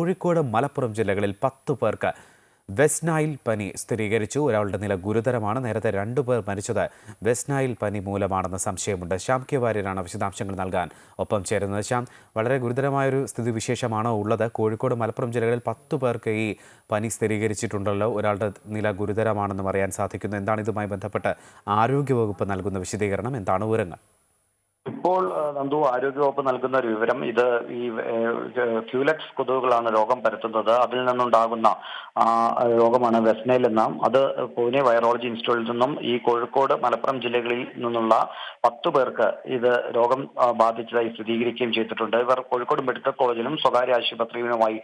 കോഴിക്കോട് മലപ്പുറം ജില്ലകളിൽ പത്ത് പേർക്ക് വെസ്റ്റ് നൈൽ പനി സ്ഥിരീകരിച്ചു. ഒരാളുടെ നില ഗുരുതരമാണ്. നേരത്തെ രണ്ടു പേർ മരിച്ചത് വെസ്റ്റ് നൈൽ പനി മൂലമാണെന്ന് സംശയമുണ്ട്. ശ്യാം കെ വാര്യരാണ് വിശദാംശങ്ങൾ നൽകാൻ ഒപ്പം ചേരുന്നത്. ശ്യാം വളരെ ഗുരുതരമായൊരു സ്ഥിതിവിശേഷമാണോ ഉള്ളത്? കോഴിക്കോട് മലപ്പുറം ജില്ലകളിൽ പത്ത് പേർക്ക് ഈ പനി സ്ഥിരീകരിച്ചിട്ടുണ്ടല്ലോ. ഒരാളുടെ നില ഗുരുതരമാണെന്നും അറിയാൻ സാധിക്കുന്നു. എന്താണ് ഇതുമായി ബന്ധപ്പെട്ട് ആരോഗ്യവകുപ്പ് നൽകുന്ന വിശദീകരണം? എന്താണ് വിവരങ്ങൾ? ഇപ്പോൾ നന്ദു ആരോഗ്യവകുപ്പ് നൽകുന്ന ഒരു വിവരം ഇത് ഈ ക്യൂലക്സ് കൊതുകുകളാണ് രോഗം പരത്തുന്നത്. അതിൽ നിന്നുണ്ടാകുന്ന രോഗമാണ് വെസ്നൈൽ എന്ന. അത് പൂനെ വൈറോളജി ഇൻസ്റ്റിറ്റ്യൂട്ടിൽ നിന്നും ഈ കോഴിക്കോട് മലപ്പുറം ജില്ലകളിൽ നിന്നുള്ള പത്ത് പേർക്ക് ഇത് രോഗം ബാധിച്ചതായി സ്ഥിരീകരിക്കുകയും ചെയ്തിട്ടുണ്ട്. ഇവർ കോഴിക്കോട് മെഡിക്കൽ കോളേജിലും സ്വകാര്യ ആശുപത്രിയിലുമായി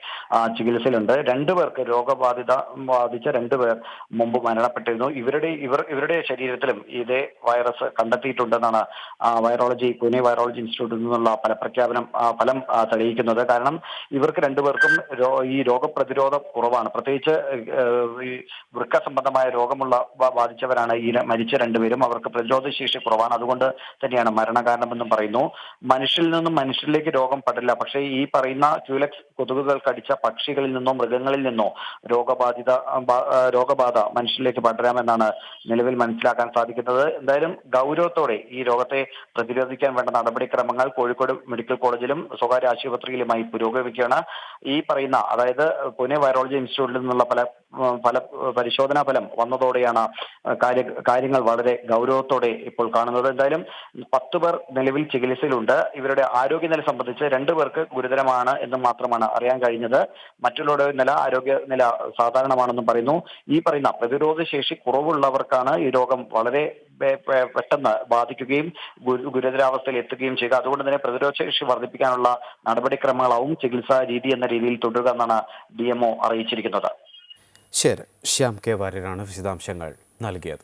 ചികിത്സയിലുണ്ട്. രണ്ടു പേർക്ക് രോഗബാധിത ബാധിച്ച രണ്ടു പേർ മുമ്പ് മരണപ്പെട്ടിരുന്നു. ഇവരുടെ ഇവർ ഇവരുടെ ശരീരത്തിലും ഇതേ വൈറസ് കണ്ടെത്തിയിട്ടുണ്ടെന്നാണ് വൈറോളജി പൂനെ വൈറോളജി ഇൻസ്റ്റിറ്റ്യൂട്ടിൽ നിന്നുള്ള ഫലപ്രഖ്യാപനം ഫലം തെളിയിക്കുന്നത്. കാരണം ഇവർക്ക് രണ്ടുപേർക്കും ഈ രോഗപ്രതിരോധം കുറവാണ്. പ്രത്യേകിച്ച് ഈ വൃക്ക സംബന്ധമായ രോഗമുള്ള ബാധിച്ചവരാണ് ഈ മരിച്ച രണ്ടുപേരും. അവർക്ക് പ്രതിരോധ ശേഷി കുറവാണ്. അതുകൊണ്ട് തന്നെയാണ് മരണകാരണമെന്നും പറയുന്നു. മനുഷ്യരിൽ നിന്നും മനുഷ്യരിലേക്ക് രോഗം പടില്ല. പക്ഷേ ഈ പറയുന്ന ക്യൂലക്സ് കൊതുകുകൾ കടിച്ച പക്ഷികളിൽ നിന്നോ മൃഗങ്ങളിൽ നിന്നോ രോഗബാധിത രോഗബാധ മനുഷ്യരിലേക്ക് പടരാമെന്നാണ് നിലവിൽ മനസ്സിലാക്കാൻ സാധിക്കുന്നത്. എന്തായാലും ഗൗരവത്തോടെ ഈ രോഗത്തെ പ്രതിരോധിക്കാൻ വേണ്ട നടപടിക്രമങ്ങൾ കോഴിക്കോട് മെഡിക്കൽ കോളേജിലും സ്വകാര്യ ആശുപത്രിയിലുമായി പുരോഗമിക്കുകയാണ്. ഈ പറയുന്ന അതായത് പൂനെ വൈറോളജി ഇൻസ്റ്റിറ്റ്യൂട്ടിൽ നിന്നുള്ള പല പല പരിശോധനാ ഫലം വന്നതോടെയാണ് കാര്യ കാര്യങ്ങൾ വളരെ ഗൗരവത്തോടെ ഇപ്പോൾ കാണുന്നത്. എന്തായാലും പത്ത് പേർ നിലവിൽ ചികിത്സയിലുണ്ട്. ഇവരുടെ ആരോഗ്യനില സംബന്ധിച്ച് രണ്ടു പേർക്ക് ഗുരുതരമാണ് എന്ന് മാത്രമാണ് അറിയാൻ കഴിഞ്ഞത്. മറ്റുള്ളവരുടെ നില ആരോഗ്യ നില സാധാരണമാണെന്നും പറയുന്നു. ഈ പറയുന്ന പ്രതിരോധ ശേഷി കുറവുള്ളവർക്കാണ് ഈ രോഗം വളരെ പെട്ടെന്ന് ബാധിക്കുകയും ഗുരു- ഗുരുതരാവസ്ഥയിൽ എത്തുകയും ചെയ്യുക. അതുകൊണ്ട് തന്നെ പ്രതിരോധ ശേഷി വർദ്ധിപ്പിക്കാനുള്ള നടപടിക്രമങ്ങളാവും ചികിത്സാ രീതി എന്ന രീതിയിൽ തുടരുക എന്നാണ് ഡി അറിയിച്ചിരിക്കുന്നത്. ശരി. ശ്യാം കെ വാര്യരാണ് വിശദാംശങ്ങൾ നൽകിയത്.